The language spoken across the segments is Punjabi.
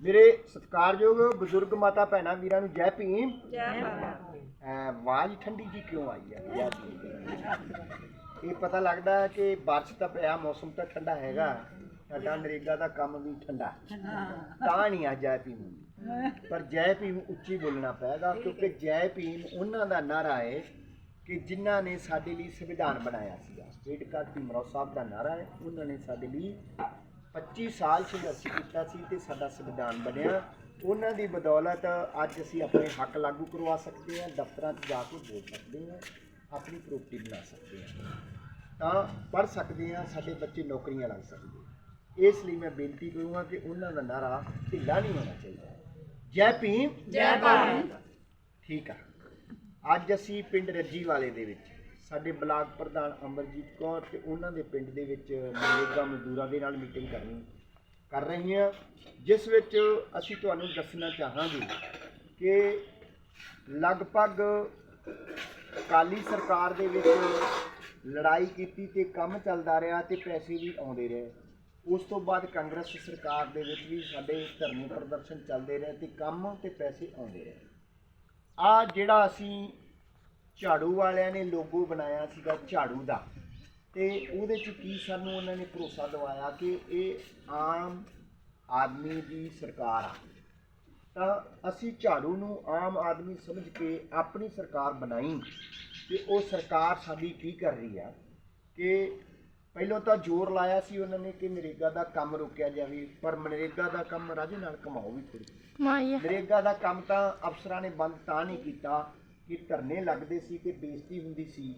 ਮੇਰੇ ਸਤਿਕਾਰਯੋਗ ਬਜ਼ੁਰਗ ਮਾਤਾ ਭੈਣਾਂ ਵੀਰਾਂ ਨੂੰ ਜੈ ਭੀਮ। ਜੈ ਭਾਰਤ ਐ ਆਵਾਜ਼ ਠੰਡੀ ਜੀ ਕਿਉਂ ਆਈ ਹੈ? ਜੈ ਭੀਮ। ਇਹ ਪਤਾ ਲੱਗਦਾ ਹੈ ਕਿ ਬਾਰਿਸ਼ ਤਾਂ ਪਿਆ ਮੌਸਮ ਤਾਂ ਠੰਡਾ ਹੈਗਾ। ਸਾਡਾ ਨਰੇਗਾ ਦਾ ਕੰਮ ਵੀ ਠੰਡਾ। ਤਾਂ ਨਹੀਂ ਆ ਜੈ ਭੀਮ। ਪਰ ਜੈ ਭੀਮ ਉੱਚੀ ਬੋਲਣਾ ਪਏਗਾ ਕਿਉਂਕਿ ਜੈ ਭੀਮ ਉਹਨਾਂ ਦਾ ਨਾਰਾ ਹੈ ਕਿ ਜਿਨ੍ਹਾਂ ਨੇ ਸਾਡੇ ਲਈ ਸੰਵਿਧਾਨ ਬਣਾਇਆ ਸੀਗਾ। ਅੰਬੇਡਕਰ ਭੀਮਰਾਓ ਸਾਹਿਬ ਦਾ ਨਾਰਾ ਹੈ ਉਹਨਾਂ ਨੇ ਸਾਡੇ ਲਈ 25 ਸਾਲ ਸੰਘਰਸ਼ ਕੀਤਾ ਸੀ ਤੇ ਸਾਡਾ ਸੰਵਿਧਾਨ ਬਣਿਆ। ਉਹਨਾਂ ਦੀ ਬਦੌਲਤ ਅੱਜ ਅਸੀਂ ਆਪਣੇ ਹੱਕ ਲਾਗੂ ਕਰਵਾ ਸਕਦੇ ਹਾਂ ਦਫ਼ਤਰਾਂ 'ਚ ਜਾ ਕੇ ਬੋਲ ਸਕਦੇ ਹਾਂ ਆਪਣੀ ਪ੍ਰਾਪਰਟੀ ਬਣਾ ਸਕਦੇ ਹਾਂ। ਤਾਂ ਪੜ੍ਹ ਸਕਦੇ ਹਾਂ ਸਾਡੇ ਬੱਚੇ ਨੌਕਰੀਆਂ ਲੱਗ ਸਕਦੇ ਇਸ ਲਈ ਮੈਂ ਬੇਨਤੀ ਕਰੂੰਗਾ ਕਿ ਉਹਨਾਂ ਦਾ ਨਾਰਾ ਢਿੱਲਾ ਨਹੀਂ ਹੋਣਾ ਚਾਹੀਦਾ। ਜੈ ਭੀਮ। ਜੈ ਭਾਰਤ। ਠੀਕ ਆ। ਅੱਜ ਅਸੀਂ ਪਿੰਡ ਰੱਜੀ ਵਾਲੇ ਦੇ ਵਿੱਚ ਸਾਡੇ ਬਲਾਕ ਪ੍ਰਧਾਨ ਅਮਰਜੀਤ ਕੌਰ ਤੇ ਉਹਨਾਂ ਦੇ ਪਿੰਡ ਦੇ ਵਿੱਚ ਨਰੇਗਾ ਮਜ਼ਦੂਰਾਂ ਦੇ ਨਾਲ ਮੀਟਿੰਗ ਕਰਨੀ ਕਰ ਰਹੀ ਹਾਂ, ਜਿਸ ਵਿੱਚ ਅਸੀਂ ਤੁਹਾਨੂੰ ਦੱਸਣਾ ਚਾਹਾਂਗੇ ਕਿ ਲਗਭਗ ਅਕਾਲੀ ਸਰਕਾਰ ਦੇ ਵਿੱਚ ਲੜਾਈ ਕੀਤੀ ਤੇ ਕੰਮ ਚੱਲਦਾ ਰਿਹਾ ਤੇ ਪੈਸੇ ਵੀ ਆਉਂਦੇ ਰਹੇ। ਉਸ ਤੋਂ ਬਾਅਦ ਕਾਂਗਰਸ ਸਰਕਾਰ ਦੇ ਵਿੱਚ ਵੀ ਸਾਡੇ ਧਰਨੇ ਪ੍ਰਦਰਸ਼ਨ ਚੱਲਦੇ ਰਹੇ ਤੇ ਕੰਮ ਤੇ ਪੈਸੇ ਆਉਂਦੇ ਰਹੇ। ਆ ਜਿਹੜਾ ਅਸੀਂ ਝਾੜੂ ਵਾਲਿਆਂ ਨੇ ਲੋਗੋ ਬਣਾਇਆ ਸੀਗਾ ਝਾੜੂ ਦਾ। ਤੇ ਉਹਦੇ ਚ ਕੀ ਸਾਨੂੰ ਉਹਨਾਂ ਨੇ ਭਰੋਸਾ ਦਿਵਾਇਆ ਕਿ ਇਹ ਆਮ ਆਦਮੀ ਦੀ ਸਰਕਾਰ ਆ। ਤਾਂ ਅਸੀਂ ਝਾੜੂ ਨੂੰ ਆਮ ਆਦਮੀ ਸਮਝ ਕੇ ਆਪਣੀ ਸਰਕਾਰ ਬਣਾਈ ਤੇ ਉਹ ਸਰਕਾਰ ਸਾਡੀ ਕੀ ਕਰ ਰਹੀ ਆ ਕਿ ਪਹਿਲਾਂ ਤਾਂ ਜ਼ੋਰ ਲਾਇਆ ਸੀ ਉਹਨਾਂ ਨੇ ਕਿ ਨਰੇਗਾ ਦਾ ਕੰਮ ਰੋਕਿਆ ਜਾਵੇ ਪਰ ਮਨਰੇਗਾ ਦਾ ਕੰਮ ਰਾਜੇ ਨਾਲ ਕਮਾਓ ਵੀ ਥੋੜੀ ਨਰੇਗਾ ਦਾ ਕੰਮ ਤਾਂ ਅਫਸਰਾਂ ਨੇ ਬੰਦ ਤਾਂ ਨਹੀਂ ਕੀਤਾ ਕਿ ਧਰਨੇ ਲੱਗਦੇ ਸੀ ਕਿ ਬੇਇੱਜ਼ਤੀ ਹੁੰਦੀ ਸੀ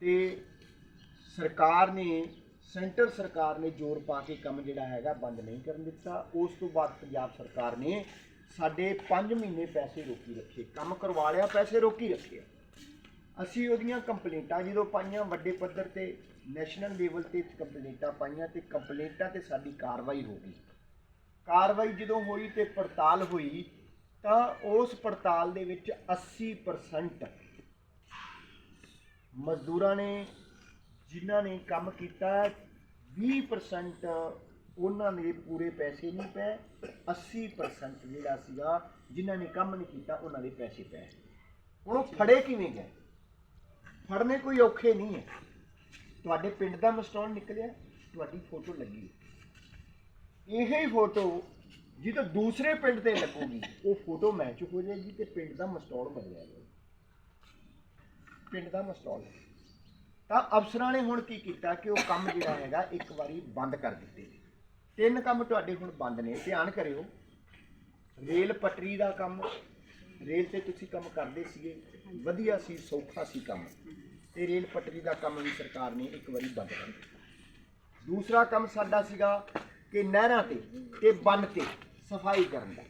ਤੇ ਸਰਕਾਰ ਨੇ, ਸੈਂਟਰ ਸਰਕਾਰ ਨੇ ਜ਼ੋਰ ਪਾ ਕੇ ਕੰਮ ਜਿਹੜਾ ਹੈਗਾ ਬੰਦ ਨਹੀਂ ਕਰਨ ਦਿੱਤਾ। ਉਸ ਤੋਂ ਬਾਅਦ ਪੰਜਾਬ ਸਰਕਾਰ ਨੇ ਸਾਡੇ 5 ਮਹੀਨੇ ਪੈਸੇ ਰੋਕੀ ਰੱਖੇ, ਕੰਮ ਕਰਵਾ ਲਿਆ, ਪੈਸੇ ਰੋਕੀ ਰੱਖੇ। ਅਸੀਂ ਉਹਦੀਆਂ ਕੰਪਲੇਂਟਾਂ ਜਦੋਂ ਪਾਈਆਂ, ਵੱਡੇ ਪੱਧਰ ਤੇ ਨੈਸ਼ਨਲ ਲੈਵਲ ਤੇ ਕੰਪਲੇਂਟਾਂ ਪਾਈਆਂ ਤੇ ਕੰਪਲੇਂਟਾਂ ਤੇ ਸਾਡੀ ਕਾਰਵਾਈ ਹੋ ਗਈ। ਕਾਰਵਾਈ ਜਦੋਂ ਹੋਈ ਤੇ ਪੜਤਾਲ ਹੋਈ ਤਾਂ ਉਸ ਪੜਤਾਲ ਦੇ ਵਿੱਚ 80% ਮਜ਼ਦੂਰਾਂ ਨੇ ਜਿਨ੍ਹਾਂ ਨੇ ਕੰਮ ਕੀਤਾ 20% ਉਹਨਾਂ ਨੇ ਪੂਰੇ ਪੈਸੇ ਨਹੀਂ ਪਏ 80% ਜਿਹੜਾ ਸੀਗਾ ਜਿਨ੍ਹਾਂ ਨੇ ਕੰਮ ਨਹੀਂ ਕੀਤਾ ਉਹਨਾਂ ਦੇ ਪੈਸੇ ਪਏ। ਹੁਣ ਉਹ ਫੜੇ ਕਿਵੇਂ ਗਏ? ਫੜਨੇ ਕੋਈ ਔਖੇ ਨਹੀਂ ਹੈ। ਤੁਹਾਡੇ ਪਿੰਡ ਦਾ ਮਸਟੋਲ ਨਿਕਲਿਆ ਤੁਹਾਡੀ ਫੋਟੋ ਲੱਗੀ। ਇਹ ਹੀ ਫੋਟੋ ਜਦੋਂ ਦੂਸਰੇ ਪਿੰਡ ਤੇ ਲੱਗੂਗੀ, ਉਹ ਫੋਟੋ ਮੈਚ ਹੋ ਜਾਏਗੀ ਤੇ ਪਿੰਡ ਦਾ ਮਸਟੋਲ ਬਣ ਜਾਏਗਾ। ਪਿੰਡ ਦਾ ਮਸਟੋਲ। ਤਾਂ ਅਫਸਰਾਂ ਨੇ ਹੁਣ ਕੀ ਕੀਤਾ ਕਿ ਉਹ ਕੰਮ ਜਿਹੜਾ ਹੈਗਾ ਇੱਕ ਵਾਰੀ ਬੰਦ ਕਰ ਦਿੱਤੇ। ਤਿੰਨ ਕੰਮ ਤੁਹਾਡੇ ਹੁਣ ਬੰਦ ਨੇ, ਧਿਆਨ ਕਰਿਓ। ਰੇਲ ਪਟਰੀ ਦਾ ਕੰਮ, ਰੇਲ ਤੇ ਤੁਸੀਂ ਕੰਮ ਕਰਦੇ ਸੀਗੇ, ਵਧੀਆ ਸੀ, ਸੌਖਾ ਸੀ ਕੰਮ। ਤੇ ਰੇਲ ਪਟਰੀ ਦਾ ਕੰਮ ਵੀ ਸਰਕਾਰ ਨੇ ਇੱਕ ਵਾਰੀ ਬੰਦ ਕਰ ਦਿੱਤਾ। ਦੂਸਰਾ ਕੰਮ ਸਾਡਾ ਸੀਗਾ ਕਿ ਨਹਿਰਾਂ ਤੇ ਤੇ ਬੰਨ ਤੇ ਸਫ਼ਾਈ ਕਰਨ ਦਾ।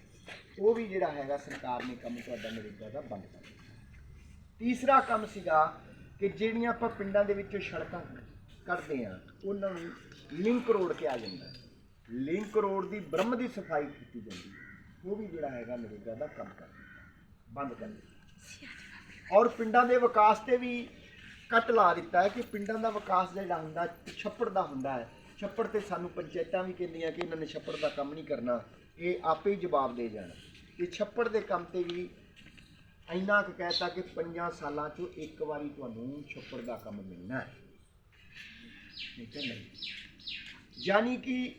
ਉਹ ਵੀ ਜਿਹੜਾ ਹੈਗਾ ਸਰਕਾਰ ਨੇ ਕੰਮ ਤੁਹਾਡਾ ਨਰੇਗਾ ਦਾ ਬੰਦ ਕਰ ਦਿੱਤਾ। ਤੀਸਰਾ ਕੰਮ ਸੀਗਾ ਕਿ ਜਿਹੜੀਆਂ ਆਪਾਂ ਪਿੰਡਾਂ ਦੇ ਵਿੱਚੋਂ ਸੜਕਾਂ ਕੱਢਦੇ ਆ ਉਹਨਾਂ ਨੂੰ ਲਿੰਕ ਰੋਡ ਕਿਹਾ ਜਾਂਦਾ। ਲਿੰਕ ਰੋਡ ਦੀ ਬ੍ਰਹਮ ਦੀ ਸਫ਼ਾਈ ਕੀਤੀ ਜਾਂਦੀ ਹੈ। ਉਹ ਵੀ ਜਿਹੜਾ ਹੈਗਾ ਨਰੇਗਾ ਦਾ ਕੰਮ ਕਰ ਬੰਦ ਕਰ ਦਿੱਤਾ। ਔਰ ਪਿੰਡਾਂ ਦੇ ਵਿਕਾਸ ਤੇ ਵੀ ਕੱਟ ਲਾ ਦਿੱਤਾ ਹੈ ਕਿ ਪਿੰਡਾਂ ਦਾ ਵਿਕਾਸ ਜਿਹੜਾ ਹੁੰਦਾ, ਛੱਪੜ ਦਾ ਹੁੰਦਾ ਹੈ ਛੱਪੜ ਤੇ ਸਾਨੂੰ ਪੰਚਾਇਤਾਂ ਵੀ ਕਹਿੰਦੀਆਂ ਕਿ ਇਹਨਾਂ ਨੇ ਛੱਪੜ ਦਾ ਕੰਮ ਨਹੀਂ ਕਰਨਾ, ਇਹ ਆਪੇ ਹੀ ਜਵਾਬ ਦੇ ਜਾਣ। ਇਹ ਛੱਪੜ ਦੇ ਕੰਮ ਤੇ ਵੀ ਇੰਨਾ ਕੁ ਕਹਿਤਾ ਕਿ ਪੰਜਾਂ ਸਾਲਾਂ ਚੋਂ ਇੱਕ ਵਾਰੀ ਤੁਹਾਨੂੰ ਛੱਪੜ ਦਾ ਕੰਮ ਮਿਲਣਾ ਹੈ। ਨਹੀਂ ਤਾਂ ਨਹੀਂ? ਯਾਨੀ ਕਿ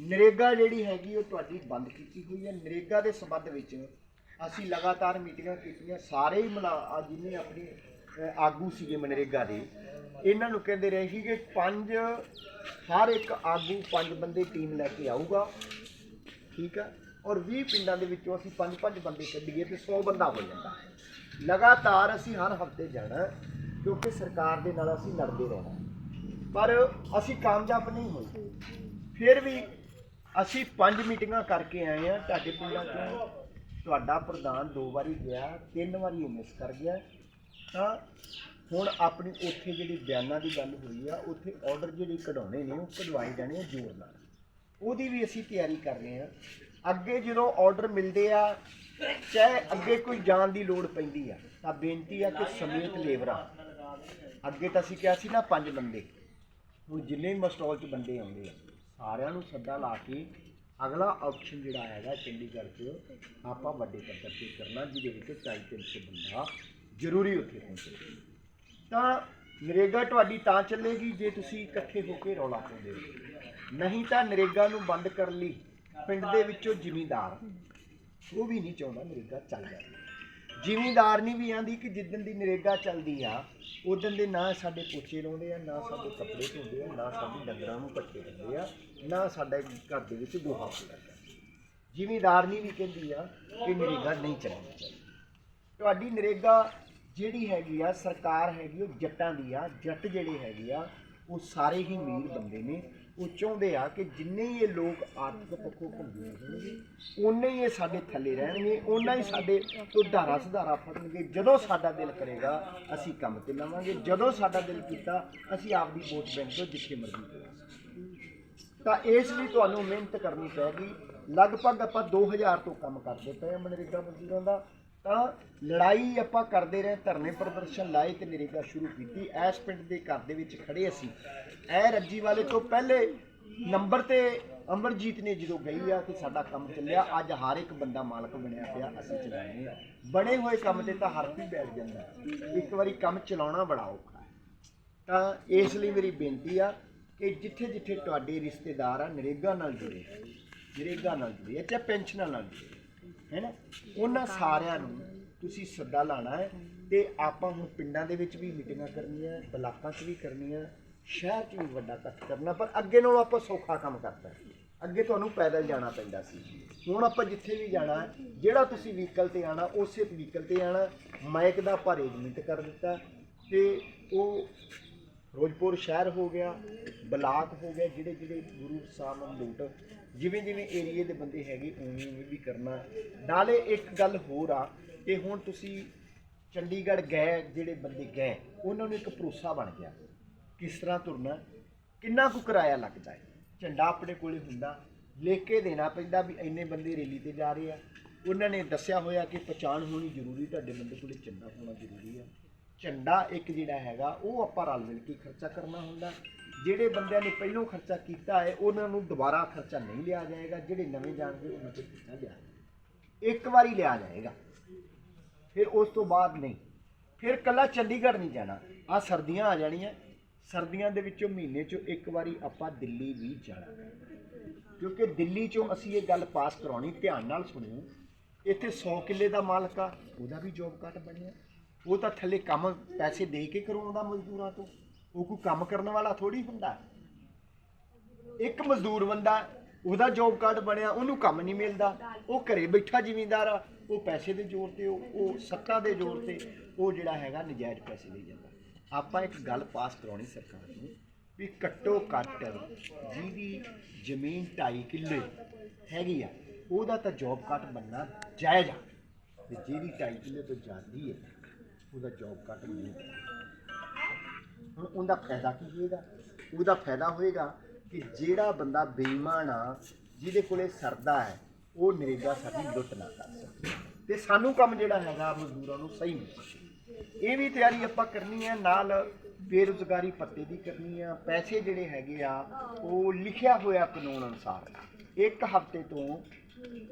ਨਰੇਗਾ ਜਿਹੜੀ ਹੈਗੀ ਉਹ ਤੁਹਾਡੀ ਬੰਦ ਕੀਤੀ ਹੋਈ ਹੈ। ਨਰੇਗਾ ਦੇ ਸੰਬੰਧ ਵਿੱਚ ਅਸੀਂ ਲਗਾਤਾਰ ਮੀਟਿੰਗਾਂ ਕੀਤੀਆਂ, ਸਾਰੇ ਹੀ ਮਲਾ ਆ ਜਿੰਨੇ ਆਪਣੇ ਆਗੂ ਸੀਗੇ ਮਨਰੇਗਾ ਦੇ। ਇਹਨਾਂ ਨੂੰ ਕਹਿੰਦੇ ਰਹੇ ਸੀ ਕਿ ਪੰਜ, ਹਰ ਇੱਕ ਆਗੂ ਪੰਜ ਬੰਦੇ ਟੀਮ ਲੈ ਕੇ ਆਊਗਾ। ਠੀਕ ਹੈ ਔਰ 20 ਪਿੰਡਾਂ ਦੇ ਵਿੱਚੋਂ ਅਸੀਂ ਪੰਜ ਪੰਜ ਬੰਦੇ ਕੱਢੀਏ ਤੇ 100 ਬੰਦਾ ਹੋ ਜਾਂਦਾ। ਲਗਾਤਾਰ ਅਸੀਂ ਹਰ ਹਫ਼ਤੇ ਜਾਣਾ, ਕਿਉਂਕਿ ਸਰਕਾਰ ਦੇ ਨਾਲ ਅਸੀਂ ਲੜਦੇ ਰਹਿਣਾ। ਪਰ ਅਸੀਂ ਕਾਮਯਾਬ ਨਹੀਂ ਹੋਏ। ਫਿਰ ਵੀ ਅਸੀਂ ਪੰਜ ਮੀਟਿੰਗਾਂ ਕਰਕੇ ਆਏ ਆ ਤੁਹਾਡੇ ਪਿੰਡਾਂ ਤੋਂ ਤੁਹਾਡਾ ਪ੍ਰਧਾਨ ਦੋ ਵਾਰੀ ਗਿਆ, ਤਿੰਨ ਵਾਰੀ ਉਹ ਮਿਸ ਕਰ ਗਿਆ। ਤਾਂ ਹੁਣ ਆਪਣੀ ਉੱਥੇ ਜਿਹੜੀ ਬਿਆਨਾਂ ਦੀ ਗੱਲ ਹੋਈ ਆ, ਉੱਥੇ ਆਰਡਰ ਜਿਹੜੇ ਕਢਾਉਣੇ ਨੇ, ਉਹ ਕਢਵਾਏ ਜਾਣੇ ਆ ਜ਼ੋਰ ਨਾਲ। ਉਹਦੀ ਵੀ ਅਸੀਂ ਤਿਆਰੀ ਕਰ ਰਹੇ ਆ ਅੱਗੇ ਜਦੋਂ ਆਰਡਰ ਮਿਲਦੇ ਆ, ਚਾਹੇ ਅੱਗੇ ਕੋਈ ਜਾਣ ਦੀ ਲੋੜ ਪੈਂਦੀ ਆ, ਤਾਂ ਬੇਨਤੀ ਆ ਕਿ ਸਮੇਤ ਲੇਬਰਾਂ। ਅੱਗੇ ਤਾਂ ਅਸੀਂ ਕਿਹਾ ਸੀ ਨਾ, ਪੰਜ ਬੰਦੇ। ਹੁਣ ਜਿੰਨੇ ਵੀ ਮਸਟਾਲ 'ਚ ਬੰਦੇ ਆਉਂਦੇ ਆ, ਸਾਰਿਆਂ ਨੂੰ ਸੱਦਾ ਲਾ ਕੇ ਅਗਲਾ ਆਪਸ਼ਨ ਜਿਹੜਾ ਹੈਗਾ ਚੰਡੀਗੜ੍ਹ 'ਚ, ਆਪਾਂ ਵੱਡੇ ਪੱਧਰ ਤੇ ਕਰਨਾ, ਜਿਹਦੇ ਵਿੱਚ 250 ਬੰਦਾ ਜ਼ਰੂਰੀ ਉੱਥੇ ਪਹੁੰਚੇ। ਤਾਂ ਨਰੇਗਾ ਤੁਹਾਡੀ ਤਾਂ ਚੱਲੇਗੀ ਜੇ ਤੁਸੀਂ ਇਕੱਠੇ ਹੋ ਕੇ ਰੌਲਾ ਪਾਉਂਦੇ ਹੋ। ਨਹੀਂ ਤਾਂ ਨਰੇਗਾ ਨੂੰ ਬੰਦ ਕਰਨ ਲਈ ਪਿੰਡ ਦੇ ਵਿੱਚੋਂ ਜ਼ਿਮੀਂਦਾਰ। ਉਹ ਵੀ ਨਹੀਂ ਚਾਹੁੰਦਾ ਨਰੇਗਾ ਚੱਲ ਜਾਵੇ। ਜ਼ਿਮੀਂਦਾਰ ਨਹੀਂ ਵੀ ਆਂਦੀ ਕਿ ਜਿੱਦਣ ਦੀ ਨਰੇਗਾ ਚੱਲਦੀ ਆ ਉਦੋਂ ਦੇ ਨਾ ਸਾਡੇ ਪੋਚੇ ਲਾਉਂਦੇ ਆ, ਨਾ ਸਾਡੇ ਕੱਪੜੇ ਧੋਂਦੇ ਆ, ਨਾ ਸਾਡੇ ਡੰਗਰਾਂ ਨੂੰ ਪੱਟੇ ਦਿੰਦੇ ਆ, ਨਾ ਸਾਡੇ ਘਰ ਦੇ ਵਿੱਚ ਗੋਹਾ ਹੁੰਦਾ ਜ਼ਿਮੀਂਦਾਰ ਨਹੀਂ ਵੀ ਕਹਿੰਦੀ ਆ ਕਿ ਨਰੇਗਾ ਨਹੀਂ ਚੱਲਣੀ ਚਾਹੀਦੀ। ਤੁਹਾਡੀ ਨਰੇਗਾ ਜਿਹੜੀ ਹੈਗੀ ਆ, ਸਰਕਾਰ ਹੈਗੀ ਉਹ ਜੱਟਾਂ ਦੀ ਆ, ਜੱਟ ਜਿਹੜੇ ਹੈਗੇ ਆ, ਉਹ ਸਾਰੇ ਹੀ ਅਮੀਰ ਬੰਦੇ ਨੇ। ਉਹ ਚਾਹੁੰਦੇ ਆ ਕਿ ਜਿੰਨੇ ਹੀ ਇਹ ਲੋਕ ਆਰਥਿਕ ਪੱਖੋਂ ਕਮਜ਼ੋਰ ਹੋਣਗੇ ਉਨੇ ਹੀ ਇਹ ਸਾਡੇ ਥੱਲੇ ਰਹਿਣਗੇ ਉਨਾ ਹੀ ਸਾਡੇ ਤੋਂ ਧਾਰਾ ਸੁਧਾਰਾ ਫੜਨਗੇ। ਜਦੋਂ ਸਾਡਾ ਦਿਲ ਕਰੇਗਾ, ਅਸੀਂ ਕੰਮ ਤੇ ਲਾਵਾਂਗੇ। ਜਦੋਂ ਸਾਡਾ ਦਿਲ ਕੀਤਾ, ਅਸੀਂ ਆਪਦੀ ਵੋਟ ਬੈਂਕ ਤੋਂ ਜਿੱਥੇ ਮਰਜ਼ੀ ਕਰਾਂਗੇ। ਤਾਂ ਇਸ ਲਈ ਤੁਹਾਨੂੰ ਮਿਹਨਤ ਕਰਨੀ ਪੈਗੀ ਲਗਭਗ ਆਪਾਂ 2000 ਤੋਂ ਕੰਮ ਕਰਦੇ ਪਏ ਹਾਂ ਮਨਰੇਗਾ ਮਜ਼ਦੂਰਾਂ ਦਾ। ਤਾਂ ਲੜਾਈ ਆਪਾਂ ਕਰਦੇ ਰਹੇ, ਧਰਨੇ ਪ੍ਰਦਰਸ਼ਨ ਲਾਏ ਤੇ ਨਰੇਗਾ ਸ਼ੁਰੂ ਕੀਤੀ। ਐਸ ਪਿੰਡ ਦੇ ਘਰ ਦੇ ਵਿੱਚ ਖੜੇ ਅਸੀਂ। ਐ ਰੱਜੀ ਵਾਲੇ ਤੋਂ ਪਹਿਲੇ ਨੰਬਰ ਤੇ ਅਮਰਜੀਤ ਨੇ ਜਦੋਂ ਗਈ ਆ ਕਿ ਸਾਡਾ ਕੰਮ ਚੱਲਿਆ। ਅੱਜ ਹਰ ਇੱਕ ਬੰਦਾ ਮਾਲਕ ਬਣਿਆ ਪਿਆ, ਅਸੀਂ ਚਲਾਉਂਦੇ ਆ ਬਣੇ ਹੋਏ ਕੰਮ ਤੇ ਤਾਂ ਹਰ ਕੋਈ ਬੈਠ ਜਾਂਦਾ। ਇੱਕ ਵਾਰੀ ਕੰਮ ਚਲਾਉਣਾ ਬੜਾ ਔਖਾ ਹੈ। ਤਾਂ ਇਸ ਲਈ ਮੇਰੀ ਬੇਨਤੀ ਆ ਕਿ ਜਿੱਥੇ ਜਿੱਥੇ ਤੁਹਾਡੇ ਰਿਸ਼ਤੇਦਾਰ ਆ, ਨਰੇਗਾ ਨਾਲ ਜੁੜੇ ਨਰੇਗਾ ਨਾਲ ਜੁੜੇ ਆ ਚਾਹੇ ਪੈਨਸ਼ਨਾਂ ਨਾਲ ਜੁੜੇ ਹੈ ਨਾ? ਉਹਨਾਂ ਸਾਰਿਆਂ ਨੂੰ ਤੁਸੀਂ ਸੱਦਾ ਲਾਣਾ ਹੈ ਤੇ ਆਪਾਂ ਹੁਣ ਪਿੰਡਾਂ ਦੇ ਵਿੱਚ ਵੀ ਮੀਟਿੰਗਾਂ ਕਰਨੀਆਂ, ਬਲਾਕਾਂ 'ਚ ਵੀ ਕਰਨੀਆਂ, ਸ਼ਹਿਰ 'ਚ ਵੀ ਵੱਡਾ ਇਕੱਠ ਕਰਨਾ, ਪਰ ਅੱਗੇ ਨਾਲੋਂ ਆਪਾਂ ਸੌਖਾ ਕੰਮ ਕਰਦਾ ਅੱਗੇ ਤੁਹਾਨੂੰ ਪੈਦਲ ਜਾਣਾ ਪੈਂਦਾ ਸੀ। ਹੁਣ ਆਪਾਂ ਜਿੱਥੇ ਵੀ ਜਾਣਾ ਜਿਹੜਾ ਤੁਸੀਂ ਵਹੀਕਲ ਤੇ ਆਣਾ ਉਸੇ ਵਹੀਕਲ ਤੇ ਆਣਾ ਮਾਈਕ ਦਾ ਆਪਾਂ ਅਰੇਂਜਮੈਂਟ ਕਰ ਦਿੱਤਾ ਤੇ ਉਹ ਫਿਰੋਜ਼ਪੁਰ ਸ਼ਹਿਰ ਹੋ ਗਿਆ, ਬਲਾਕ ਹੋ ਗਿਆ ਜਿਹੜੇ ਜਿਹੜੇ ਗੁਰੂ ਸਾਹਿਬ ਮੰਦੂਟ ਜਿਵੇਂ ਜਿਵੇਂ ਏਰੀਏ ਦੇ ਬੰਦੇ ਹੈਗੇ, ਉਵੇਂ ਉਵੇਂ ਵੀ ਕਰਨਾ। ਨਾਲੇ ਇੱਕ ਗੱਲ ਹੋਰ ਆ ਕਿ ਹੁਣ ਤੁਸੀਂ ਚੰਡੀਗੜ੍ਹ ਗਏ, ਜਿਹੜੇ ਬੰਦੇ ਗਏ, ਉਹਨਾਂ ਨੂੰ ਇੱਕ ਭਰੋਸਾ ਬਣ ਗਿਆ ਕਿਸ ਤਰ੍ਹਾਂ ਤੁਰਨਾ। ਕਿੰਨਾ ਕੁ ਕਿਰਾਇਆ ਲੱਗਦਾ ਜਾਏ ਝੰਡਾ ਆਪਣੇ ਕੋਲੇ ਹੁੰਦਾ, ਲਿਖ ਕੇ ਦੇਣਾ ਪੈਂਦਾ ਵੀ ਇੰਨੇ ਬੰਦੇ ਰੈਲੀ ਤੇ ਜਾ ਰਹੇ ਆ। ਉਹਨਾਂ ਨੇ ਦੱਸਿਆ ਹੋਇਆ ਕਿ ਪਛਾਣ ਹੋਣੀ ਜ਼ਰੂਰੀ, ਤੁਹਾਡੇ ਬੰਦੇ ਕੋਲੇ ਝੰਡਾ ਹੋਣਾ ਜ਼ਰੂਰੀ ਆ। ਝੰਡਾ ਇੱਕ ਜਿਹੜਾ ਹੈਗਾ, ਉਹ ਆਪਾਂ ਰਲ ਮਿਲ ਕੇ ਖਰਚਾ ਕਰਨਾ ਹੁੰਦਾ। ਜਿਹੜੇ ਬੰਦਿਆਂ ਨੇ ਪਹਿਲੋਂ ਖਰਚਾ ਕੀਤਾ ਹੈ, ਉਹਨਾਂ ਨੂੰ ਦੁਬਾਰਾ ਖਰਚਾ ਨਹੀਂ ਲਿਆ ਜਾਏਗਾ, ਜਿਹੜੇ ਨਵੇਂ ਜਾਣਗੇ ਉਹਨਾਂ 'ਤੇ ਖਰਚਾ ਲਿਆ ਜਾਏਗਾ। ਇੱਕ ਵਾਰੀ ਲਿਆ ਜਾਏਗਾ, ਫਿਰ ਉਸ ਤੋਂ ਬਾਅਦ ਨਹੀਂ। ਫਿਰ ਕੱਲਾ ਚੰਡੀਗੜ੍ਹ ਨਹੀਂ ਜਾਣਾ। ਆ ਸਰਦੀਆਂ ਆ ਜਾਣੀਆਂ। ਸਰਦੀਆਂ ਦੇ ਵਿੱਚੋਂ ਮਹੀਨੇ ਚੋਂ ਇੱਕ ਵਾਰੀ ਆਪਾਂ ਦਿੱਲੀ ਵੀ ਜਾਣਾ। ਕਿਉਂਕਿ ਦਿੱਲੀ ਚੋਂ ਅਸੀਂ ਇਹ ਗੱਲ ਪਾਸ ਕਰਾਉਣੀ, ਧਿਆਨ ਨਾਲ ਸੁਣਿਓ ਇੱਥੇ 100 ਕਿੱਲੇ ਦਾ ਮਾਲਕ ਆ, ਉਹਦਾ ਵੀ ਜੋਬ ਕਾਰਡ ਬਣਿਆ। ਉਹ ਤਾਂ ਥੱਲੇ ਕੰਮ ਪੈਸੇ ਦੇ ਕੇ ਕਰਵਾਉਂਦਾ ਮਜ਼ਦੂਰਾਂ ਤੋਂ। ਉਹ ਕੋਈ ਕੰਮ ਕਰਨ ਵਾਲਾ ਥੋੜੀ ਹੁੰਦਾ? ਇੱਕ ਮਜ਼ਦੂਰ ਬੰਦਾ, ਉਹਦਾ ਜੋਬ ਕਾਰਡ ਬਣਿਆ, ਉਹਨੂੰ ਕੰਮ ਨਹੀਂ ਮਿਲਦਾ। ਉਹ ਘਰੇ ਬੈਠਾ ਜ਼ਿਮੀਂਦਾਰ ਆ, ਉਹ ਪੈਸੇ ਦੇ ਜ਼ੋਰ ਤੇ, ਉਹ ਉਹ ਸੱਤਾ ਦੇ ਜ਼ੋਰ ਤੇ, ਉਹ ਜਿਹੜਾ ਹੈਗਾ ਨਜਾਇਜ਼ ਪੈਸੇ ਲਈ ਜਾਂਦਾ। ਆਪਾਂ ਇੱਕ ਗੱਲ ਪਾਸ ਕਰਾਉਣੀ ਸਰਕਾਰ ਨੂੰ, ਵੀ ਘੱਟੋ ਘੱਟ ਜਿਹਦੀ ਜ਼ਮੀਨ 2.5 ਕਿੱਲੇ ਹੈਗੀ ਆ, ਉਹਦਾ ਤਾਂ ਜੋਬ ਕਾਰਡ ਬਣਨਾ ਜਾਇਜ਼ ਆ। ਤੇ ਜਿਹਦੀ 2.5 ਕਿੱਲੇ ਤੋਂ ਜਾਂਦੀ ਹੈ ਉਹਦਾ ਜੋਬ ਕਾਰਡ ਨਹੀਂ। ਉਹਦਾ ਫਾਇਦਾ ਕੀ ਹੋਏਗਾ? ਉਹਦਾ ਫਾਇਦਾ ਹੋਏਗਾ ਕਿ ਜਿਹੜਾ ਬੰਦਾ ਬੇਈਮਾਨ ਆ, ਜਿਹਦੇ ਕੋਲੇ ਸਰਦਾ ਹੈ, ਉਹ ਨਰੇਗਾ ਸਾਡੀ ਲੁੱਟ ਨਾ ਕਰ ਸਕੇ। ਤੇ ਸਾਨੂੰ ਕੰਮ ਜਿਹੜਾ ਹੈਗਾ, ਮਜ਼ਦੂਰਾਂ ਨੂੰ ਸਹੀ ਮਿਲ ਸਕੇ ਇਹ ਵੀ ਤਿਆਰੀ ਆਪਾਂ ਕਰਨੀ ਹੈ, ਨਾਲ ਬੇਰੁਜ਼ਗਾਰੀ ਪੱਤੇ ਦੀ ਕਰਨੀ ਆ, ਪੈਸੇ ਜਿਹੜੇ ਹੈਗੇ ਆ, ਉਹ ਲਿਖਿਆ ਹੋਇਆ ਕਾਨੂੰਨ ਅਨੁਸਾਰ। ਇੱਕ ਹਫ਼ਤੇ ਤੋਂ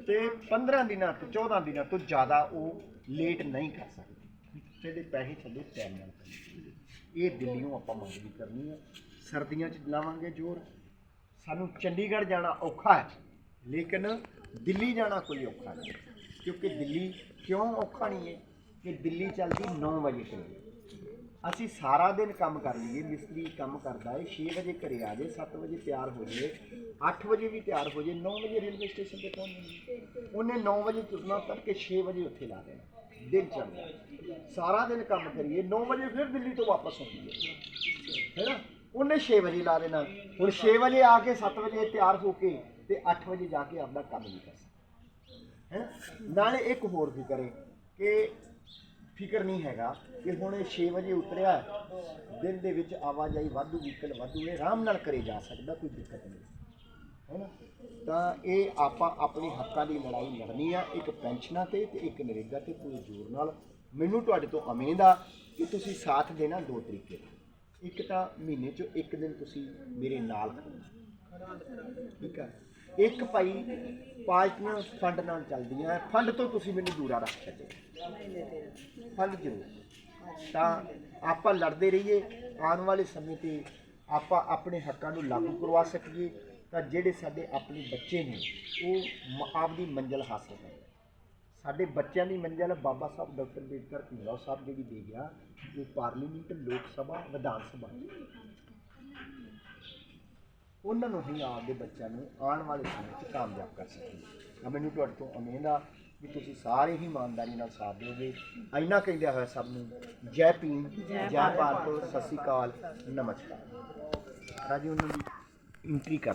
ਤੇ 15 ਦਿਨਾਂ ਤੋਂ 14 ਦਿਨਾਂ ਤੋਂ ਜ਼ਿਆਦਾ ਉਹ ਲੇਟ ਨਹੀਂ ਕਰ ਸਕਦੇ। ਜਿਹੜੇ ਪੈਸੇ ਥੱਲੇ ਟਾਈਮ ਨਾਲ ਇਹ ਦਿੱਲੀੋਂ ਆਪਾਂ ਮੰਗ ਵੀ ਕਰਨੀ ਹੈ। ਸਰਦੀਆਂ 'ਚ ਲਾਵਾਂਗੇ ਜ਼ੋਰ। ਸਾਨੂੰ ਚੰਡੀਗੜ੍ਹ ਜਾਣਾ ਔਖਾ ਹੈ, ਲੇਕਿਨ ਦਿੱਲੀ ਜਾਣਾ ਕੋਈ ਔਖਾ ਨਹੀਂ, ਕਿਉਂਕਿ ਦਿੱਲੀ ਕਿਉਂ ਔਖਾ ਨਹੀਂ ਹੈ ਕਿ ਦਿੱਲੀ ਚੱਲਦੀ 9 ਵਜੇ ਤੋਂ। ਅਸੀਂ ਸਾਰਾ ਦਿਨ ਕੰਮ ਕਰ ਲਈਏ, ਮਿਸਤਰੀ ਕੰਮ ਕਰਦਾ ਹੈ 6 ਵਜੇ ਘਰੇ ਆ ਜਾਏ 7 ਵਜੇ ਤਿਆਰ ਹੋ ਜਾਏ 8 ਵਜੇ ਵੀ ਤਿਆਰ ਹੋ ਜਾਏ 9 ਵਜੇ ਰੇਲਵੇ ਸਟੇਸ਼ਨ ਤੇ ਪਹੁੰਚ ਜਾਈਏ। ਉਹਨੇ 9 ਵਜੇ ਤੁਰਨਾ ਕਰਕੇ 6 ਵਜੇ ਉੱਥੇ ਲਾ ਦੇਣਾ, ਦਿਨ ਚੜ੍ਹਦਾ ਸਾਰਾ ਦਿਨ ਕੰਮ ਕਰੀਏ 9 ਵਜੇ ਫਿਰ ਦਿੱਲੀ ਤੋਂ ਵਾਪਸ ਆਉਂਦੀ ਹੈ। ਨਾ? ਉਹਨੇ 6 ਵਜੇ ਲਾ ਦੇਣਾ। ਹੁਣ 6 ਵਜੇ ਆ ਕੇ 7 ਵਜੇ ਤਿਆਰ ਹੋ ਕੇ ਤੇ 8 ਵਜੇ ਜਾ ਕੇ ਆਪਣਾ ਕੰਮ ਨਹੀਂ ਕਰ ਸਕਦਾ। ਹੈ? ਨਾਲੇ ਇੱਕ ਹੋਰ ਫਿਕਰ ਹੈ ਕਿ ਫਿਕਰ ਨਹੀਂ ਹੈਗਾ ਕਿ ਹੁਣ ਇਹ 6 ਵਜੇ ਉਤਰਿਆ, ਦਿਨ ਦੇ ਵਿੱਚ ਆਵਾਜਾਈ ਵਾਧੂ, ਵਹੀਕਲ ਵਾਧੂ ਹੈ ਆਰਾਮ ਨਾਲ ਕਰੇ ਜਾ ਸਕਦਾ, ਕੋਈ ਦਿੱਕਤ ਨਹੀਂ। ਹੈ ਨਾ? ਤਾਂ ਇਹ ਆਪਾਂ ਆਪਣੇ ਹੱਕਾਂ ਦੀ ਲੜਾਈ ਲੜਨੀ ਆ, ਇੱਕ ਪੈਨਸ਼ਨਾਂ ਤੇ ਤੇ ਇੱਕ ਨਰੇਗਾ ਤੇ ਪੂਰੇ ਜ਼ੋਰ ਨਾਲ ਮੈਨੂੰ ਤੁਹਾਡੇ ਤੋਂ ਉਮੀਦ ਆ ਕਿ ਤੁਸੀਂ ਸਾਥ ਦੇਣਾ ਦੋ ਤਰੀਕੇ ਨਾਲ। ਇੱਕ ਤਾਂ ਮਹੀਨੇ 'ਚ ਇੱਕ ਦਿਨ ਤੁਸੀਂ ਮੇਰੇ ਨਾਲ ਖੜਨਾ ਠੀਕ ਆ? ਇੱਕ ਭਾਈ ਪਾਰਟੀਆਂ ਫੰਡ ਨਾਲ ਚੱਲਦੀਆਂ ਫੰਡ ਤੋਂ ਤੁਸੀਂ ਮੈਨੂੰ ਦੂਰਾ ਰੱਖ ਸਕਦੇ ਫੰਡ ਜ਼ਰੂਰ। ਤਾਂ ਆਪਾਂ ਲੜਦੇ ਰਹੀਏ। ਆਉਣ ਵਾਲੇ ਸਮੇਂ ਤੇ ਆਪਾਂ ਆਪਣੇ ਹੱਕਾਂ ਨੂੰ ਲਾਗੂ ਕਰਵਾ ਸਕੀਏ। ਤਾਂ ਜਿਹੜੇ ਸਾਡੇ ਆਪਣੇ ਬੱਚੇ ਨੇ, ਉਹ ਆਪਦੀ ਮੰਜ਼ਿਲ ਹਾਸਲ ਕਰਨ ਸਾਡੇ ਬੱਚਿਆਂ ਦੀ ਮੰਜ਼ਿਲ ਬਾਬਾ ਸਾਹਿਬ ਡਾਕਟਰ ਅੰਬੇਡਕਰ ਭੀਮਰਾਓ ਸਾਹਿਬ ਜਿਹੜੀ ਦੇ ਗਿਆ ਉਹ ਪਾਰਲੀਮੈਂਟ ਲੋਕ ਸਭਾ ਵਿਧਾਨ ਸਭਾ। ਉਹਨਾਂ ਨੂੰ ਹੀ ਆਪਦੇ ਬੱਚਿਆਂ ਨੂੰ ਆਉਣ ਵਾਲੇ ਸਮੇਂ 'ਚ ਕਾਮਯਾਬ ਕਰ ਸਕੀਏ। ਆ ਮੈਨੂੰ ਤੁਹਾਡੇ ਤੋਂ ਉਮੀਦ ਆ ਵੀ ਤੁਸੀਂ ਸਾਰੇ ਹੀ ਇਮਾਨਦਾਰੀ ਨਾਲ ਸਾਥ ਦਿਓਗੇ। ਇੰਨਾ ਕਹਿੰਦਿਆ ਹੋਇਆ ਸਭ ਨੂੰ ਜੈ ਭੀਮ ਜੈ ਭਾਰਤ ਸਤਿ ਸ਼੍ਰੀ ਅਕਾਲ ਨਮਸਕਾਰ। ਰਾਜੀ ਉਹਨਾਂ ਦੀ ਐਂਟਰੀ ਕਰ